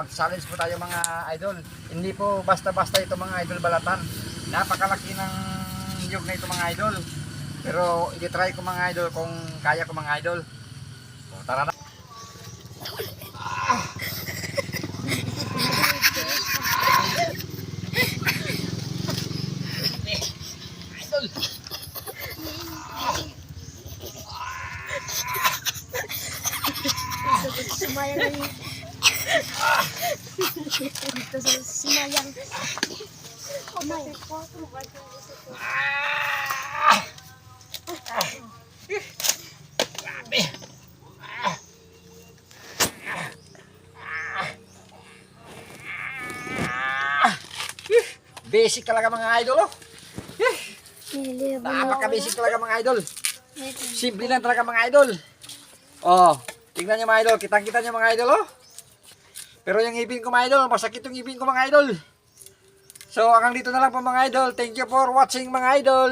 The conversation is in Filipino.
mag-challenge po tayo mga idol. Hindi po basta-basta ito mga idol balatan. Napakalaki ng niyog na ito mga idol. Pero i-try ko mga idol kung kaya ko mga idol. So, tara na. Idol. Sumayang yung... Dito sa sumayang. Kamay. Grabe. Basic talaga mga idol oh. Napaka-basic talaga mga idol. Simple lang talaga mga idol. Oh, tingnan niyo mga idol, kitang-kita niyo mga idol oh. Pero yung ibin ko mga idol, masakit yung ibin ko mga idol. So hanggang dito na lang po mga idol. Thank you for watching mga idol.